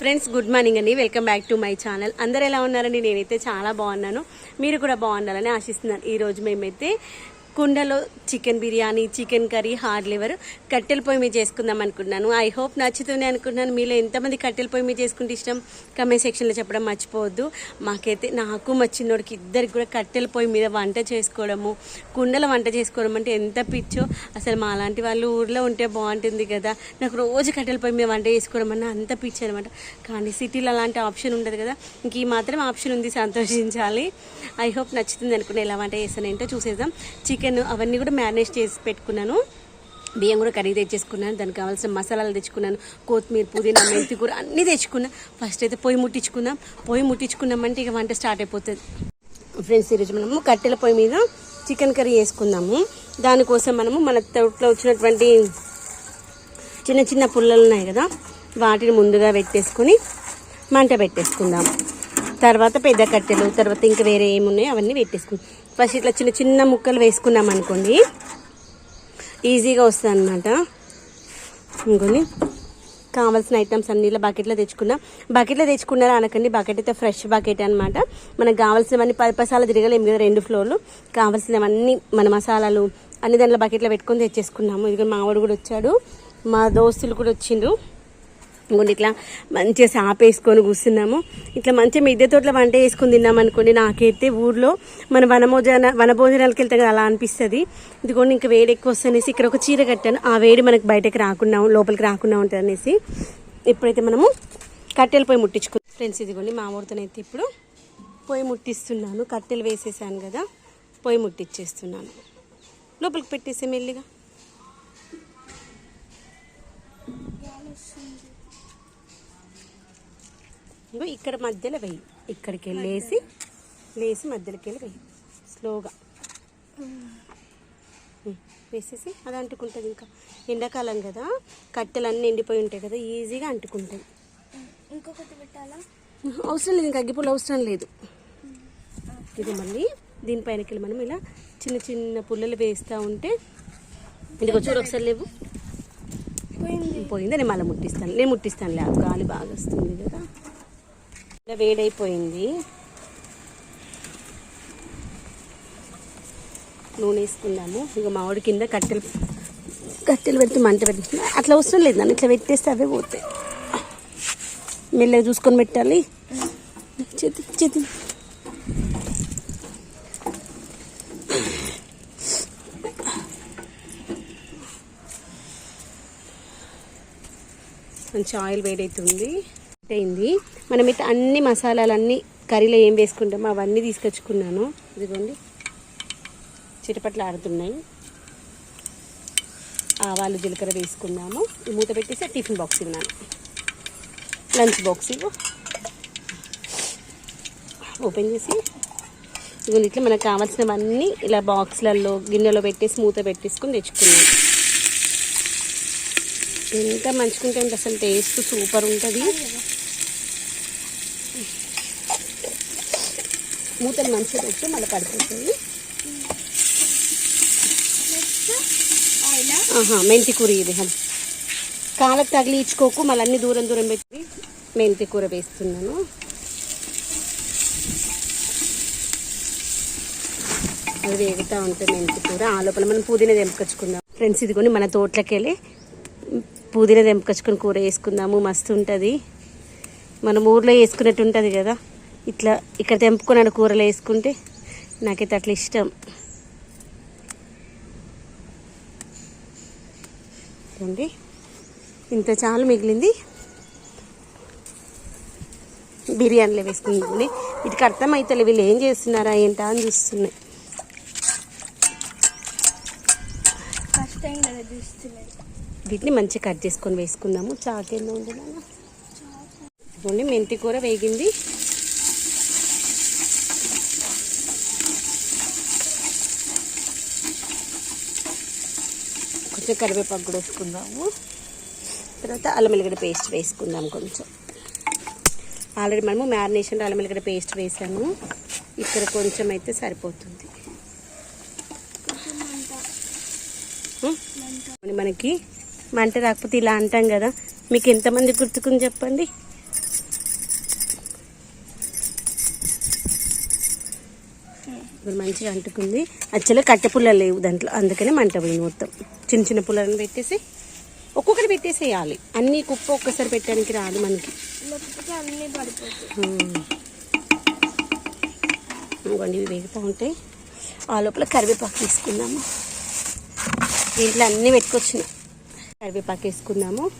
Friends good morning అండి. Welcome back to my channel అందరు ఎలా ఉన్నారండి? నేనైతే చాలా బాగున్నాను. మీరు కూడా బాగుండాలని ఆశిస్తున్నాను. ఈ రోజు మేమైతే కుండలో chicken biryani chicken curry heart liver కట్టెల పొయ్యి మీద చేసుకుందాం అనుకున్నాను. ఐ హోప్ నచ్చుతుంది అనుకుంటున్నాను మీలో ఎంతమంది కట్టెల పొయ్యి మీద చేసుకుంటే ఇష్టం? కమెంట్ సెక్షన్లో చెప్పడం మర్చిపోవద్దు. మాకైతే నాకు మా చిన్నోడికి ఇద్దరికి కూడా కట్టెల పొయ్యి మీద వంట చేసుకోవడము కుండల వంట చేసుకోవడం అంటే ఎంత పిచ్చో. అసలు మా లాంటి వాళ్ళు ఊర్లో ఉంటే బాగుంటుంది కదా. నాకు రోజు కట్టెల పొయ్యి మీద వంట చేసుకోవడం అన్న అంత పిచ్చి అనమాట. కానీ సిటీలో అలాంటి ఆప్షన్ ఉండదు కదా. ఇంక ఈ మాత్రం ఆప్షన్ ఉంది సంతోషించాలి. ఐ హోప్ నచ్చుతుంది అనుకుని ఎలా వంట చేస్తాను ఏంటో చూసేద్దాం. చికెన్ చికెన్ అవన్నీ కూడా మేనేజ్ చేసి పెట్టుకున్నాను. బియ్యం కూడా కడిగి తెచ్చేసుకున్నాను. దానికి కావాల్సిన మసాలాలు తెచ్చుకున్నాను. కొత్తిమీర పుదీనా మెంతి కూర అన్నీ తెచ్చుకున్నా. ఫస్ట్ అయితే పొయ్యి ముట్టించుకుందాం పొయ్యి ముట్టించుకున్నామంటే ఇక వంట స్టార్ట్ అయిపోతుంది. ఫ్రెండ్స్ ఈరోజు మనము కట్టెల పొయ్యి మీద చికెన్ కర్రీ వేసుకుందాము దానికోసం మనము మన తోటలో వచ్చినటువంటి చిన్న చిన్న పుల్లలు ఉన్నాయి కదా వాటిని ముందుగా పెట్టేసుకొని మంట పెట్టేసుకుందాం. తర్వాత పెద్ద కట్టెలు తర్వాత ఇంకా వేరే ఏమున్నాయో అవన్నీ పెట్టేసుకుందాం. ఫస్ట్ ఇట్లా చిన్న చిన్న ముక్కలు వేసుకున్నాం అనుకోండి. ఈజీగా వస్తుంది అనమాట ఇంకొని కావాల్సిన ఐటమ్స్ అన్ని ఇలా బకెట్లో తెచ్చుకున్నాం. బకెట్లో తెచ్చుకున్నారా అనకండి బకెట్ అయితే ఫ్రెష్ బకెట్ అనమాట మనకు కావాల్సినవన్నీ పది తిరగలేము కదా రెండు ఫ్లోర్లు కావాల్సినవన్నీ మన మసాలాలు అన్ని దాంట్లో బకెట్లో పెట్టుకొని తెచ్చేసుకున్నాము. ఇదిగో మావాడు కూడా వచ్చాడు. మా దోస్తులు కూడా వచ్చిండ్రు. ఇంకోటి ఇట్లా మంచిగా సాప వేసుకొని కూర్చున్నాము. ఇట్లా మంచిగా మిద్దె తోటలో వంట వేసుకొని తిన్నాం అనుకోండి నాకైతే ఊర్లో మన వనభోజన వనభోజనాలకు వెళ్తే కదా అలా అనిపిస్తుంది. ఇదిగోండి ఇంకా వేడి ఎక్కువ వస్తనేసి ఇక్కడ ఒక చీర కట్టాను. ఆ వేడి మనకు బయటకు రాకుండా లోపలికి రాకుండా ఉంటుంది అనేసి ఇప్పుడైతే మనము కట్టెలు పొయ్యి ముట్టించుకో ఫ్రెండ్స్ ఇదిగోండి మా ఊరితోనైతే ఇప్పుడు పొయ్యి ముట్టిస్తున్నాను. కట్టెలు వేసేసాను కదా పొయ్యి ముట్టించేస్తున్నాను. లోపలికి పెట్టేసే మెల్లిగా. ఇగో ఇక్కడ మధ్యలో వెయ్యి. ఇక్కడికి వెళ్ళేసి లేసి మధ్యలోకి వెళ్ళి వెయ్యి. స్లోగా. వేసేసి అది అంటుకుంటుంది ఇంకా. ఎండాకాలం కదా కట్టెలు అన్నీ ఎండిపోయి ఉంటాయి కదా ఈజీగా అంటుకుంటాయి ఇంకొకటి పెట్టాలా? అవసరం లేదు ఇంకా అగ్గిపుల్ల అవసరం లేదు. ఇది మళ్ళీ దీనిపైనకి వెళ్ళి మనం ఇలా చిన్న చిన్న పుల్లలు వేస్తూ ఉంటే ఇదిగో చూడు ఒకసారి లేవు. పోయింది. పోయింది నేను మళ్ళీ ముట్టిస్తాను. నేను ముట్టిస్తాను లేదు గాలి బాగా వస్తుంది కదా. వేడైపోయింది. నూనె వేసుకుందాము. ఇక మామిడి కింద కట్టెలు కట్టెలు పెడితే మంట పెట్టి అట్లా అవసరం లేదు నన్ను ఇట్లా పెట్టేస్తే అవే పోతాయి. మెల్లగా చూసుకొని పెట్టాలి. చేతి చేతి. మంచి ఆయిల్ వేడైతుంది. అయింది. మనం ఇట్లా అన్ని మసాలాలన్నీ కర్రీలో ఏం వేసుకుంటామో అవన్నీ తీసుకొచ్చుకున్నాను. ఇదిగోండి. చిటపట్లు ఆడుతున్నాయి. ఆవాలు జీలకర్ర వేసుకున్నాము. ఈ మూత పెట్టేసి ఆ టిఫిన్ బాక్స్ ఇవ్వనాను. లంచ్ బాక్స్ ఇవ్వు. ఓపెన్ చేసి. ఇదిగోండి ఇట్లా మనకు కావాల్సినవన్నీ ఇలా బాక్స్లలో గిన్నెలో పెట్టేసి మూత పెట్టేసుకొని తెచ్చుకున్నాను ఎంత మంచుకుంటే అంటే అసలు టేస్ట్ సూపర్ ఉంటుంది. మూతలు మంచిగా పెట్టి మళ్ళీ పడిపోతుంది మెంతి కూర ఇది హం. కాలకు తగిలించుకోకు మళ్ళీ అన్ని దూరం దూరం పెట్టి మెంతి కూర వేస్తున్నాను. అది వేగుతూ ఉంటుంది మెంతి కూర. ఆ లోపల మనం పుదీనా తెంపుకొచ్చుకుందాం. ఫ్రెండ్స్ ఇదిగోని మన తోటలోకి వెళ్ళి పుదీనా తెంపుకొచ్చుకొని కూర వేసుకుందాము. మస్తు ఉంటుంది. మనం ఊర్లో వేసుకున్నట్టు ఉంటుంది కదా. ఇట్లా ఇక్కడ తెంపుకున్నాడు కూరలు వేసుకుంటే నాకైతే అట్లా ఇష్టం. చూడండి ఇంత చాలు మిగిలింది. బిర్యానీలో వేసుకుంది వీటికి అర్థమైతే వీళ్ళు ఏం చేస్తున్నారా ఏంటా అని చూస్తున్నాయి. వీటిని మంచిగా కట్ చేసుకొని వేసుకుందాము. చాకేందో ఉంది మెంతి కూర వేగింది. కొంచెం కరివేపాకు కూడా వేసుకుందాము. తర్వాత అల్లం వెల్లిగడ్డ పేస్ట్ వేసుకుందాం కొంచెం. ఆల్రెడీ మనము మ్యారినేషన్ అల్లం వెల్లిగడ్డ పేస్ట్ వేసాము. ఇక్కడ కొంచెం అయితే సరిపోతుంది. మనకి మంట రాకపోతే ఇలా అంటాం కదా. మీకు ఎంతమంది గుర్తుకుని చెప్పండి? ఇప్పుడు మంచిగా అంటుకుంది. యాక్చువల్గా కట్టె పుల్లలు లేవు దాంట్లో. అందుకనే మంట పోయింది మొత్తం. చిన్న చిన్న పుల్లలను పెట్టేసి ఒక్కొక్కటి పెట్టేసేయాలి. అన్ని కుప్ప ఒక్కసారి పెట్టడానికి రాదు మనకి. ఇవి వేగుతూ ఉంటాయి. ఆ లోపల కరివేపాకు తీసుకుందాము. దీంట్లో అన్నీ పెట్టుకొచ్చిన. కరివేపాకు వేసుకుందాము.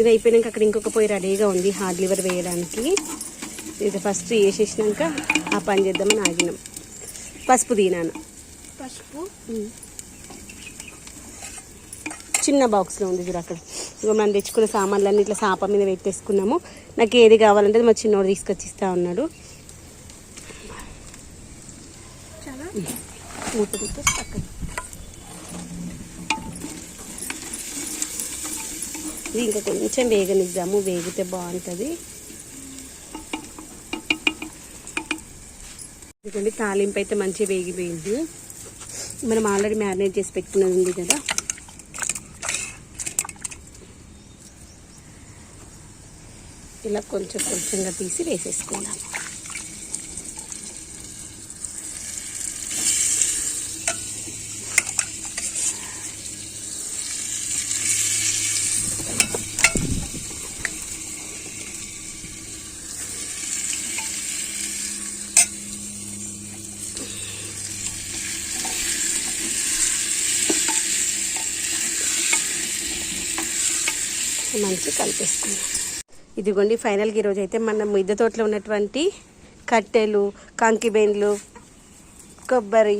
ఇది అయిపోయినాక అక్కడ ఇంకొక పొయ్యి రెడీగా ఉంది హార్డ్ లివర్ వేయడానికి. ఇది ఫస్ట్ వేసేసినాక ఆ పని చేద్దామని ఆగినాం. పసుపు దీనాను పసుపు? చిన్న బాక్స్లో ఉంది చూడు అక్కడ. ఇక మనం తెచ్చుకున్న సామాన్లన్నీ ఇట్లా సాప మీద పెట్టేసుకున్నాము. నాకు ఏది కావాలంటే మా చిన్నోడు తీసుకొచ్చి ఇస్తా ఉన్నాడు మూత పెట్టేసి పక్కన ఇది ఇంకా కొంచెం వేగనిద్దాము. వేగితే బాగుంటుంది. ఎందుకంటే తాలింపు అయితే మంచిగా వేగిపోయింది. మనం ఆల్రెడీ మ్యారినేట్ చేసి పెట్టుకున్నది ఉంది కదా. ఇలా కొంచెం కొంచెంగా తీసి వేసేసుకుందాం. మంచి కలిపేసుకుందాం ఇదిగోండి ఫైనల్గా ఈరోజు అయితే మన మిద్దె తోటలో ఉన్నటువంటి కట్టెలు కంకిబెండ్లు కొబ్బరి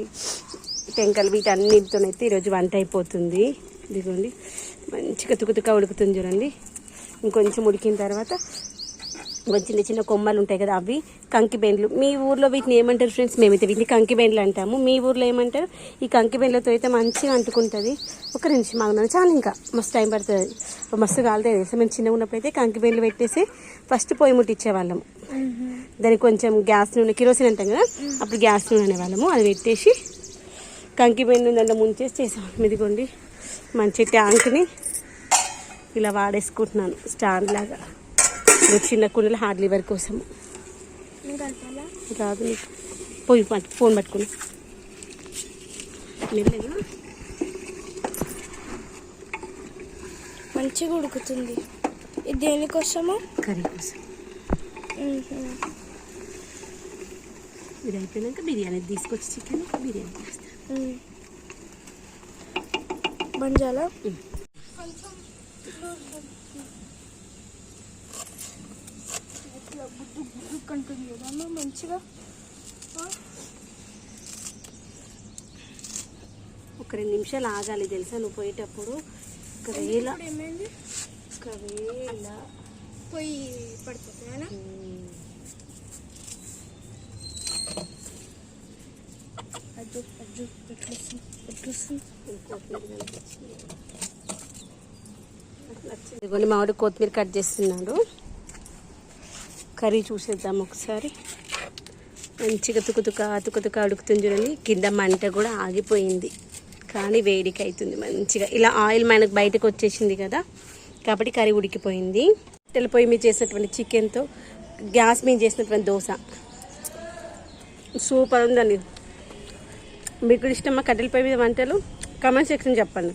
టెంకలు వీటన్నిటితోనైతే ఈరోజు వంట అయిపోతుంది. ఇదిగోండి మంచిగా తుకుతుక ఉడుకుతుంది చూడండి. ఇంకొంచెం ఉడికిన తర్వాత చిన్న చిన్న కొమ్మలు ఉంటాయి కదా అవి కంకిబెండ్లు మీ ఊర్లో వీటిని ఏమంటారు ఫ్రెండ్స్ మేమైతే వీటిని కంకిబెండ్లు అంటాము. మీ ఊర్లో ఏమంటారు? ఈ కంకిబెండ్లతో అయితే మంచిగా అంటుకుంటుంది. ఒక నిమిషం ఆగున్నాను చాలా ఇంకా. మస్తు టైం పడుతుంది. మస్తు కాలుతుంది తెలుసా? మేము చిన్నగా ఉన్నప్పుడు అయితే కంకిబెండ్లు పెట్టేసి ఫస్ట్ పొయ్యి ముట్టించేవాళ్ళము దానికి కొంచెం గ్యాస్ నూనె కిరోసిన్ అంటాం కదా అప్పుడు గ్యాస్ నూనె అనేవాళ్ళము. అది పెట్టేసి కంకిబెండు దాంట్లో ముంచేసి చేసాం ఇదిగోండి మంచి ట్యాంక్ని ఇలా వాడేసుకుంటున్నాను. స్టాండ్ లాగా. చిన్న కుండలు హార్డ్ లివర్ కోసం. రాదు నీకు. పోయి ఫోన్ పట్టుకుని. మెల్లగా. మంచిగా ఉడుకుతుంది. ఇది దేనికోసము? కర్రీ కోసం. ఇది అయిపోయినాక బిర్యానీ తీసుకొచ్చి చికెన్ బిర్యానీ చేస్తాను బంజాలా? ఉమ్. గుడ్డు కంటుంది కదమ్మా మంచిగా? ఒక రెండు నిమిషాలు ఆగాలి తెలుసా? నువ్వు పోయేటప్పుడు ఒకవేళ ఒకవేళ పొయ్యి పడిపోతుందా అజ్జు అజ్జు ఎట్లొస్తుంది ఎట్లొస్తుంది ఇదిగోండి మామిడి కొత్తిమీర కట్ చేస్తున్నాడు. కర్రీ చూసేద్దాం ఒకసారి. మంచిగా తుకుతుక తుకుతుక అడుగుతుంది చూడండి. కింద మంట కూడా ఆగిపోయింది. కానీ వేడికి అవుతుంది మంచిగా. ఇలా ఆయిల్ మనకు బయటకు వచ్చేసింది కదా. కాబట్టి కర్రీ ఉడికిపోయింది. కట్టెల పొయ్యి మీద చేసినటువంటి చికెన్తో గ్యాస్ మీద చేసినటువంటి దోశ. సూపర్ ఉందండి. మీకు ఇష్టమా? కట్టెల పొయ్యి మీద వంటలు? కమెంట్ సెక్షన్ చెప్పండి.